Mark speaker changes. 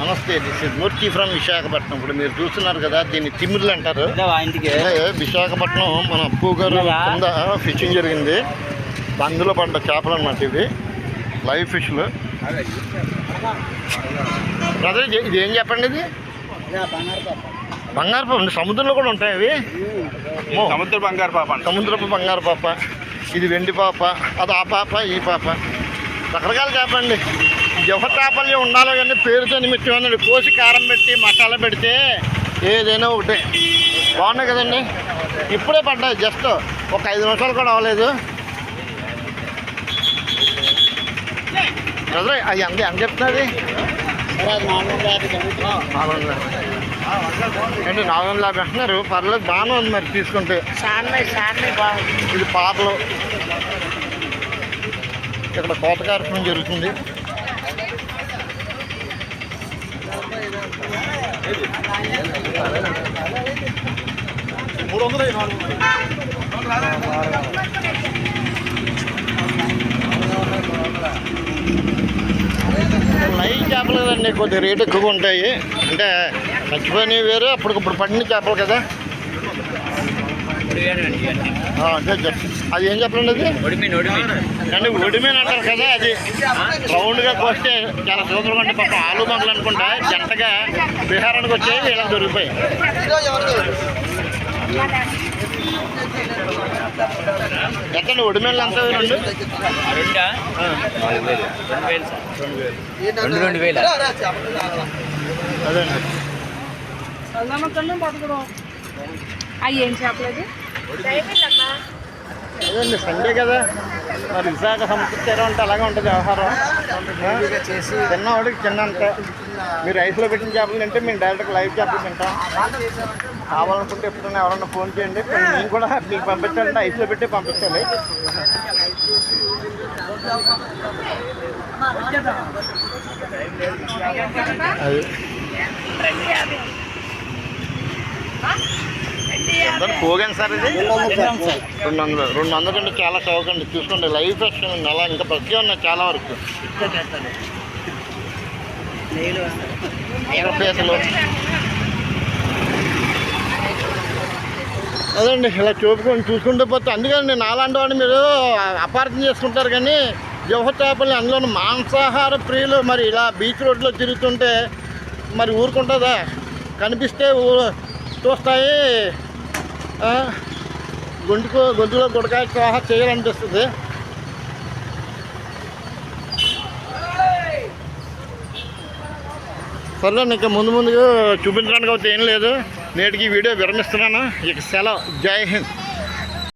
Speaker 1: Namaste this is Murthy from Visakhapatnam ఇప్పుడు మీరు చూస్తున్నారు కదా దీన్ని తిమ్మిర్లు అంటారు. విశాఖపట్నం మన అప్పు గారు కింద ఫిషింగ్ జరిగింది. అందులో పడ్డ చేపలు అన్నమాట ఇవి. లైవ్ ఫిష్లు బ్రదర్ ఇది ఇది ఏం చెప్పండి ఇది? బంగారు పాప. ఉంది. సముద్రంలో కూడా ఉంటాయి అవి.
Speaker 2: సముద్ర బంగారు పాప అంట
Speaker 1: సముద్రపు బంగారు పాప. ఇది వెండి పాప అది ఆ పాప ఈ పాప. రకరకాల చేపండి జవ చేపలు ఉండాలి కానీ పేరుతో నిమిత్తం అన్నది కోసి కారం పెట్టి మసాలా పెడితే ఏదైనా ఒకటే. బాగున్నాయి కదండి? ఇప్పుడే పడ్డాయి. జస్ట్ ఒక ఐదు నిమిషాలు కూడా అవ్వలేదు. బ్రదర్ అది ఎంత ఎంత చెప్తున్నది? ఏంటి నాలుగు వందల యాభై అంటున్నారు? పర్లేదు బాగానే ఉంది మరి తీసుకుంటే. ఇది పాపలు. ఇక్కడ కోత కార్యక్రమం జరుగుతుంది. మూడు లైవ్ చేపలు కదండి కొద్దిగా రేటు ఎక్కువగా ఉంటాయి. అంటే మర్చిపోయినవి వేరు అప్పటికప్పుడు పడిన చేపలు కదా. అదే ఏం చెప్పండి అది? అంటే ఒడిమేన్ అంటారు కదా అది రౌండ్గా కోస్తే చాలా సూపర్గా ఉంటే పాపం ఆలు మంగలు అనుకుంటా జంటగా బీహారానికి వచ్చాయి ఇలా దొరికిపోయి ఎక్కడ ఒడిమేన్లు ఎంత రెండు?
Speaker 2: రెండా రెండు వేలు
Speaker 1: అదే అండి
Speaker 3: అవి ఏం చేపలేదు
Speaker 1: అదండి సండే కదా. మరి విశాఖ సంస్కృతి అంటే అలాగే ఉంటుంది వ్యవహారం. చేసి తిన్నవాడికి తిన్నంత. మీరు రైస్లో పెట్టిన చేపలు తింటే మేము డైరెక్ట్ లైవ్ చేపలు తింటాం. కావాలనుకుంటే ఎప్పుడైనా ఎవరన్నా ఫోన్ చేయండి. మేము కూడా మీకు పంపించాలంటే ఐస్లో పెట్టి పంపించాలి. అది ఎంత పోగాను సార్ ఇది? రెండు వందలు రెండు వందలు. కంటే చాలా చౌకండి. చూసుకోండి లైవ్ ఫ్రెష్ ఉంది. అలా ఇంకా ప్రతి ఉన్నాయి చాలా వరకు. అదండి ఇలా చూపుకొని చూసుకుంటూ పోతే అందుకని నాలాంటి వాడిని మీరు అపార్థం చేసుకుంటారు కానీ జవహ చేపల్ని అందులో మాంసాహార ప్రియులు మరి ఇలా బీచ్ రోడ్లో తిరుగుతుంటే మరి ఊరుకుంటుందా? కనిపిస్తే ఊ- చూస్తాయి. గొంతుకు గొంతులో గుడకాయ సహా చేయాలనిపిస్తుంది. సరే ఇంకా ముందు ముందు చూపించడానికి అయితే ఏం లేదు. నేటికి వీడియో విరమిస్తున్నాను. ఇక సెలవు. జై హింద్.